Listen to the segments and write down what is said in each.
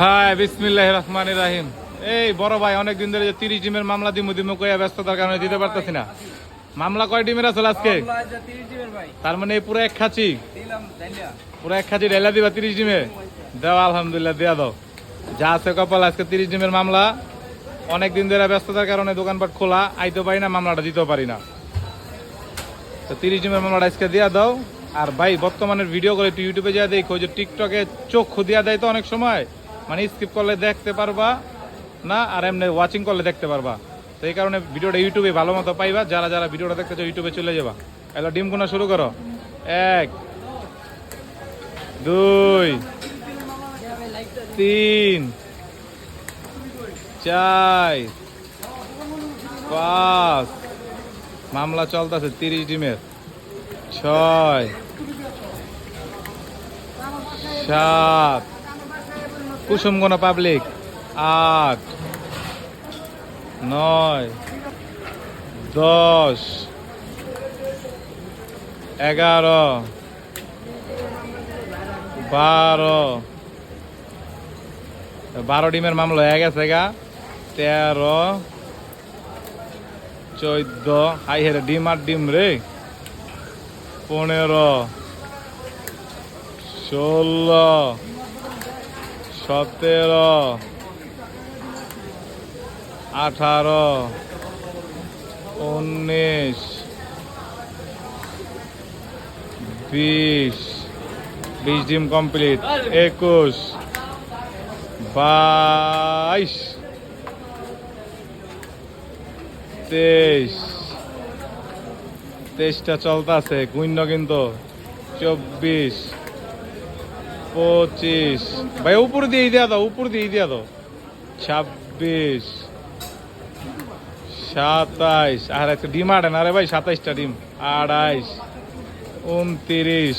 হ্যাঁ বিসমিল্লাহ রহমান রাহিম। এই বড় ভাই অনেক দিন ধরে তিরিশ ডিমের মামলা দিমু দিমু কইয়া ব্যস্ততার কারণে দিতে পারতেছি না। মামলা কয় ডিমের আসলে আজকে? তার মানে এই পুরো এক খাচি? পুরো এক খাচি ঢেলা দিবা তিরিশ ডিমে? দেওয়া আলহামদুলিল্লাহ দেওয়া দাও। যা আছে কপাল আজকে তিরিশ ডিমের মামলা। অনেক দিন ধরে ব্যস্ততার কারণে দোকানপাট খোলা আইতে পারি না মামলাটা দিতেও পারি না। তো তিরিশ ডিমের মামলাটা আজকে দিয়া দাও। আর ভাই বর্তমানের ভিডিও করে একটু ইউটিউবে যা দেখো যে টিকটকে চোখ দিয়া দেয় তো অনেক সময়। মানে স্কিপ করলে দেখতে পারবা, না, আর এমনি ওয়াচিং করলে দেখতে পারবা। তো এই কারণে ভিডিওটা ইউটিউবে ভালো মতো পাইবা, যারা যারা ভিডিওটা দেখতে চাও ইউটিউবে চলে যাবা। এলো ডিম গোনা শুরু করো। এক, দুই, তিন, চার, পাঁচ, মামলা চলতেছে তিরিশ ডিমের। ছয়, সাত কুসুমগোনা পাবলিক। আট, নয়, দশ, এগারো, বারো। বারো ডিমের মামলা হয়ে গেছে গা। তেরো, চোদ্দ। হাই হেরে, ডিম আর ডিম রে। পনেরো, ষোলো সতেরো, আঠারো, উনিশ, বিশ বিশ ডিম কমপ্লিট, একুশ, বাইশ, তেইশ, তেইশটা চলতেছে, গুণ্য কিন্তু, চব্বিশ পঁচিশ। ভাই, উপর দিয়ে দিয়া দাও উপর দিয়ে দিয়া দাও ছাব্বিশ। সাতাইশ। আর একটা ডিম আটে না রে ভাই, সাতাইশটা ডিম। আড়াইশ। উনত্রিশ।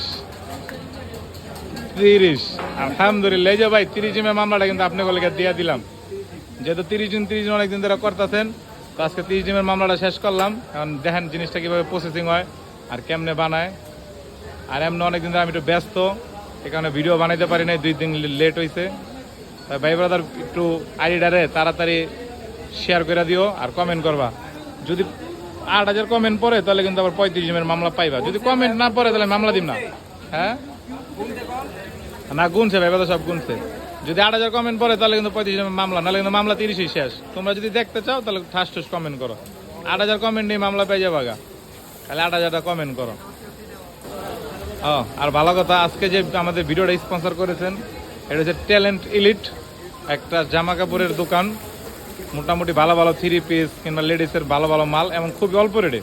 তিরিশ। আলহামদুলিল্লাহ যে ভাই, তিরিশ ডিমের মামলাটা কিন্তু আপনি বলে দিয়ে দিলাম। যেহেতু তিরিশ দিন তিরিশ দিন অনেকদিন ধরে করতেছেন, তো আজকে তিরিশ দিনের মামলাটা শেষ করলাম। কারণ দেখেন জিনিসটা কীভাবে প্রসেসিং হয় আর কেমনে বানায়। আর এমনি অনেকদিন ধরে আমি একটু ব্যস্ত। এ কারণে ভিডিও বানাইতে পারি নাই, দুই দিন লেট হয়েছে তাই ভাই ব্রাদার একটু আইডিটারে তাড়াতাড়ি শেয়ার করে দিও আর কমেন্ট করবা। যদি আট হাজার কমেন্ট পরে তাহলে কিন্তু আবার পঁয়ত্রিশ দিনের মামলা পাইবা। যদি কমেন্ট না পরে তাহলে মামলা দিব না। হ্যাঁ? না, গুনছে ভাই ব্রাদার সব গুনছে। যদি আট হাজার কমেন্ট পড়ে, তাহলে কিন্তু পঁয়ত্রিশ দিনের মামলা, নাহলে কিন্তু মামলা তিরিশই শেষ। তোমরা যদি দেখতে চাও, তাহলে ঠাস ঠুস কমেন্ট করো। আট হাজার কমেন্ট নিয়ে মামলা পেয়ে যাবা গা। তাহলে আট হাজারটা কমেন্ট করো। ও, আর ভালো কথা, আজকে যে আমাদের ভিডিওটা স্পন্সর করেছেন, এটা হচ্ছে ট্যালেন্ট ইলিট একটা জামা কাপড়ের দোকান। মোটামুটি ভালো ভালো থ্রি পিস কিংবা লেডিসের ভালো ভালো মাল এবং খুবই অল্প রেটে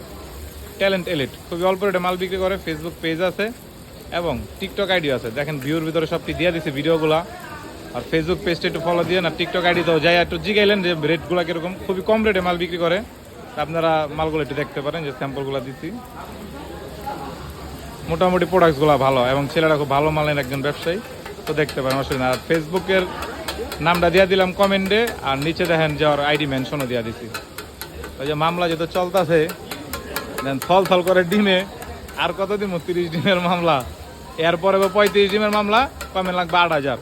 ট্যালেন্ট এলিট খুবই অল্প রেটে মাল বিক্রি করে ফেসবুক পেজ আছে এবং টিকটক আইডিও আছে। দেখেন ভিউর ভিতরে সবটি দিয়ে দিছে ভিডিওগুলা। আর ফেসবুক পেজটা একটু ফলো দিয়ে না টিকটক আইডি তো যাই, একটু জিগাইলেন যে রেটগুলো কীরকম। খুবই কম রেটে মাল বিক্রি করে। আপনারা মালগুলো একটু দেখতে পারেন, যে স্যাম্পলগুলো দিচ্ছি মোটামুটি প্রোডাক্টসগুলো ভালো এবং ছেলেরা খুব ভালো মালের একজন ব্যবসায়ী। তো দেখতে পারেন, অসুবিধা আর ফেসবুকের নামটা দিয়ে দিলাম কমেন্টে, আর নিচে দেখেন যে ওর আইডি মেনশনও দিয়ে দিছি। ওই যে মামলা যেহেতু চলতেছে, দেন থল থল করে ডিমে, আর কত দিন তিরিশ ডিমের মামলা? এরপরে পঁয়ত্রিশ ডিমের মামলা, কমেন্ট লাগবে আট হাজার।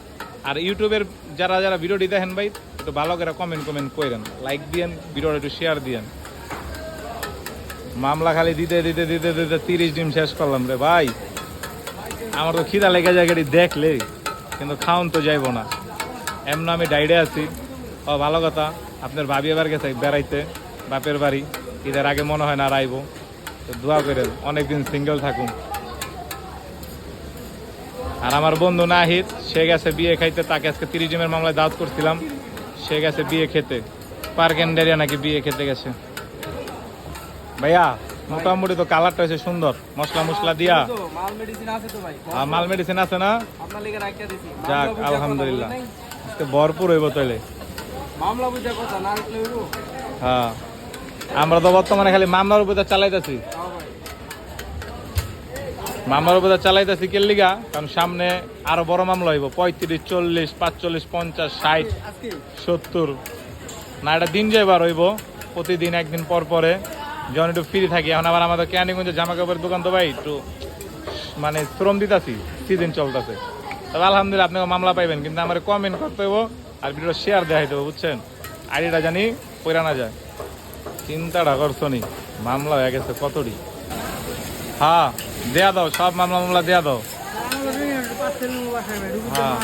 আর ইউটিউবের যারা যারা ভিডিওটি দেখেন ভাই, একটু ভালো করে কমেন্ট কমেন্ট করেন লাইক দিয়েন, ভিডিওটা একটু শেয়ার দিয়েন। মামলা খালি দিতে দিতে দিতে দিতে তিরিশ ডিম শেষ করলাম রে ভাই। আমার তো খিদা লেগে যায় গাড়ি দেখলে, কিন্তু খাওন তো যাইবো না। এমন আমি ডাইডে আছি। ও, ভালো কথা। আপনার ভাবি এবার গেছে বেড়াইতে, বাপের বাড়ি। ঈদের আগে মনে হয় না আর আইবো। তো দোয়া করে অনেকদিন সিঙ্গেল থাকুন। আর আমার বন্ধু নাহিদ, সে গেছে বিয়ে খাইতে, তাকে আজকে তিরিশ ডিমের মামলায় দাওয়াত করছিলাম। সে গেছে বিয়ে খেতে। পার্ক এন্ডারিয়া নাকি বিয়ে খেতে গেছে। ভাইয়া মোটামুটি তো কালারটা হয়েছে সুন্দর। মশলা মশলা দিয়া। মাল মেডিসিন আছে না? যাক আলহামদুলিল্লাহ। আজকে ভরপুর হইব তাইলে। হ্যাঁ। আমরা তো বর্তমানে খালি মামলার উপরে চালাইতেছি। ভাই। মামলার উপরে চালাইতেছি কে লিগা? কারণ সামনে আরও বড় মামলা হইব। পঁয়ত্রিশ চল্লিশ পাঁচচল্লিশ পঞ্চাশ ষাট সত্তর। না এটা দিন যাইবার হইব। প্রতিদিন একদিন পর পরে। যখন একটু ফ্রি থাকি, এখন আবার আমাদের ক্যানিগঞ্জে জামা কাপড়ের দোকান তো ভাই একটু মানে শ্রম দিতাছি সিজন চলতেছে। তবে আলহামদুলিল্লাহ আপনি মামলা পাইবেন, কিন্তু আমার কমেন্ট করতে হইব আর ভিডিওটা শেয়ার দেখাই দেবো বুঝছেন? আইডিটা জানি পয়রা না যায়। চিন্তাটা করছ নি? মামলা হয়ে গেছে কতটি? হ্যাঁ দেয়া দাও, সব মামলা মামলা দেয়া দাও। হ্যাঁ।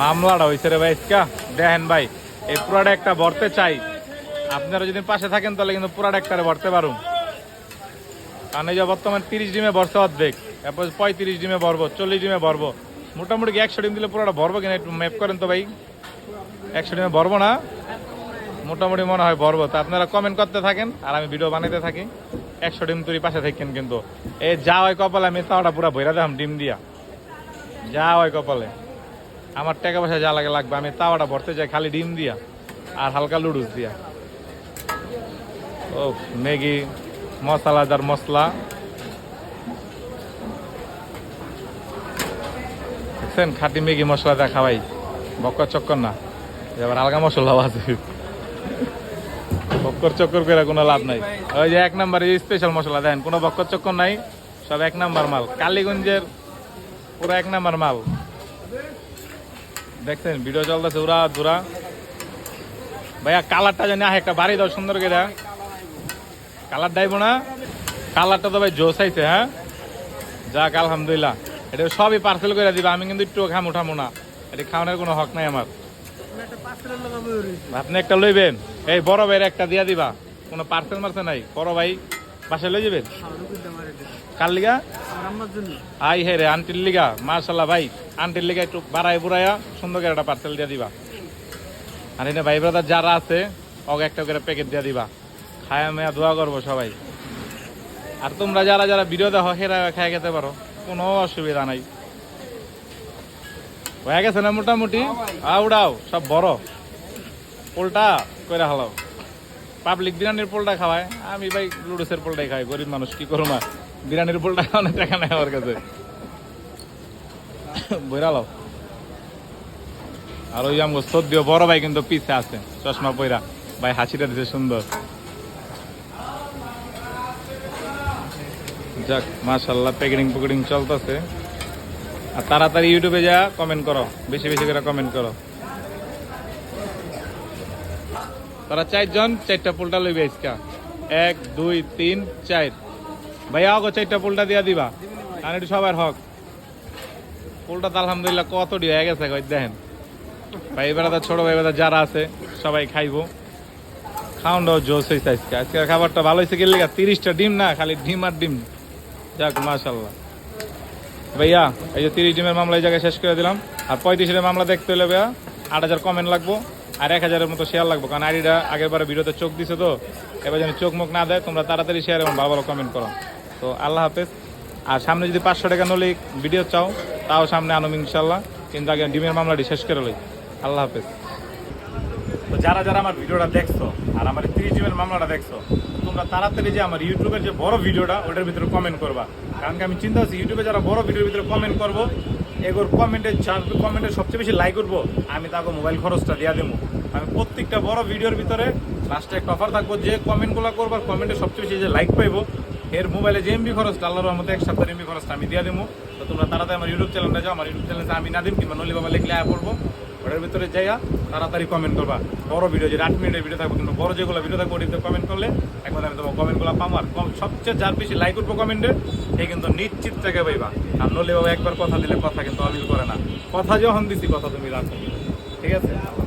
মামলাটা হয়েছে রে ভাই দেখেন ভাই এই পুরাটা একটা ভরতে চাই। আপনারা যদি পাশে থাকেন, তাহলে কিন্তু পুরাটা একটারে ভরতে পারুন। কারণ এই যে বর্তমান তিরিশ ডিমে ভরছে অর্ধেক, এরপর পঁয়ত্রিশ ডিমে ভরবো, চল্লিশ ডিমে ভরবো। মোটামুটি একশো ডিম দিলে পুরোটা ভরবো কিনা একটু ম্যাপ করেন তো ভাই? একশো ডিমে ভরবো না? মোটামুটি মনে হয় ভরবো। তো আপনারা কমেন্ট করতে থাকেন, আর আমি ভিডিও বানাইতে থাকি। একশো ডিম তুই পাশে থাকেন কিন্তু। এ যা হয় কপালে, আমি তাওটা পুরো ভৈরা দিলাম ডিম দিয়া। যা হয় কপালে। আমার টাকা পয়সা যা লাগে লাগবে, আমি তাওয়াটা ভরতে যাই, খালি ডিম দিয়া আর হালকা লুডুস দিয়া। ও ম্যাগি, মশলাদার মশলা। দেখছেন, খাটি ম্যাগি মশলা দা খাওয়াই বক্কর চক্কর না। এবার হালকা মশলা আছে। বক্কর চক্কর করে কোনো লাভ নাই। ওই যে এক নম্বরে স্পেশাল মশলা দেন কোনো বক্কর চক্কর নাই, সব এক নাম্বার মাল। কালীগঞ্জের পুরো এক নাম্বার মাল। দেখছেন ভিডিও চলতেছে উড়া দুরা। ভাইয়া কালারটা জানি আহ একটা বাড়ি দাও সুন্দর করে কালার ডাইব না। কালারটা তো ভাই জোস আইছে হ্যাঁ? যাক আলহামদুলিল্লাহ। এটা সবই পার্সেল করে দিবা আমি কিন্তু একটু খাম উঠামো না। এটা খাওয়ানোর কোনো হক নাই আমার। আপনি একটা লইবেন। এই বড় ভাইয়ের একটা দিয়া দিবা। কোনো পার্সেল মারছে নাই? বড় ভাই বাসায় লই যাবেন? কার লিগা? আই হে রে আন্টির লিগা। মার্শাল্লাহ ভাই। আন্টির লিগা একটু বাড়াই বুড়াইয়া সুন্দর করে একটা পার্সেল দিয়ে দিবা। আর এনে ভাই ব্রাদার যারা আছে, ওকে একটা করে প্যাকেট দিয়ে দিবা। খায়া মেয়া দোয়া করব সবাই। আর তোমরা যারা যারা ভিডিও দেখো, হেরা খায় খেতে পারো। কোনো অসুবিধা নাই। হয়ে গেছে না মোটামুটি? আউডাও সব বড়। পোলটা করে হালাও। পাবলিক বিরিয়ানির পোলটা খাওয়ায়। আমি ভাই লুডুসের পোলটাই খাই গরিব মানুষ, কি করব না বিরিয়ানির পোলটা অনেক টাকা নেই আমার কাছে। আর ওই আমগো সদ্য বড় ভাই কিন্তু পিছে আছে, চশমা পইরা। ভাই, হাসিটা দিছে সুন্দর। যাক, মাশাল্লাহ, প্যাকেটিং প্যাকেটিং চলতেছে। আর তাড়াতাড়ি ইউটিউবে যা কমেন্ট করো। বেশি বেশি করে কমেন্ট করো। তারা চারজন, চারটা পোলটা লইবে আজকা। এক, দুই, তিন, চার। ভাইয়া আগো চারটা পোলটা দিয়া দিবা। আর একটু সবার হক। পোলটা তো আলহামদুলিল্লাহ কত দিয়ে হয়ে গেছে কই দেখেন। ভাই, এবার ছোট ভাই বেড়া যারা আছে, সবাই খাইবো। খাওয়ানটাও জোস হয়েছে আজকে। আজকের খাবারটা ভালো হয়েছে গেলে তিরিশটা ডিম না, খালি ডিম আর ডিম। যাক মাশাল্লাহ ভাইয়া, এই যে তিরিশ ডিমের মামলা এই জায়গায় শেষ করে দিলাম। আর পঁয়ত্রিশের মামলা দেখতে হলে ভাইয়া, আট হাজার কমেন্ট লাগবো। আর এক হাজারের মতো শেয়ার লাগবো। কারণ আইডিটা আগের বারে ভিডিওতে চোখ দিছে তো, এবার যেন চোখ মুখ না দেয়, তোমরা তাড়াতাড়ি শেয়ার এবং ভালো ভালো কমেন্ট করো। তো আল্লাহ হাফেজ। আর সামনে যদি পাঁচশো টাকা নলে ভিডিও চাও তাও সামনে আনুম ইনশাল্লাহ কিন্তু আগে ডিমের মামলাটি শেষ করে লই। আল্লাহ হাফেজ। তো যারা যারা আমার ভিডিওটা দেখছ, আর আমার তিরিশ ডিমের মামলাটা দেখছ, তোমরা তাড়াতাড়ি যে আমার ইউটিউবের যে বড় ভিডিওটা, ওটার ভিতরে কমেন্ট করবা। কারণ কি আমি চিন্তা করছি, ইউটিউবে যারা বড় ভিডিওর ভিতরে কমেন্ট করব এগোর কমেন্টে কমেন্টে সবচেয়ে বেশি লাইক করব আমি তাকে মোবাইল খরচটা দিয়ে দেবো আমি প্রত্যেকটা বড় ভিডিওর ভিতরে লাস্টে একটা অফার থাকব, যে কমেন্টগুলো করব, আর কমেন্টে সবচেয়ে বেশি যে লাইক পাইবো, এর মোবাইলে যে এমবি খরচটা, আল্লাহর রহমতে এক সপ্তাহের এমবি খরচটা আমি দিয়ে দেবো তো তোমরা তাড়াতাড়ি আমার ইউটিউব চ্যানেলটা যাও, আমার ইউটিউব চ্যানেলটা আমি না দিন কিংবা নলি বাবা লিখলে আয়া পড়ব, ওটার ভিতরে যাইয়া তাড়াতাড়ি কমেন্ট করবা। বড় ভিডিও যে আট মিনিটের ভিডিও থাকবে, কিন্তু বড় যেগুলো ভিডিও থাকবে, ওটিতে কমেন্ট করলে একবার আমি তোমার কমেন্টগুলো পাবো, আর কম- সবচেয়ে যার বেশি লাইক করব কমেন্টে সে কিন্তু নিশ্চিত থেকে পাইবা। আর নলি বাবা একবার কথা দিলে কথা কিন্তু অমিল করে না। কথা যখন দিছি, কথা তুমি রাখো। ঠিক আছে?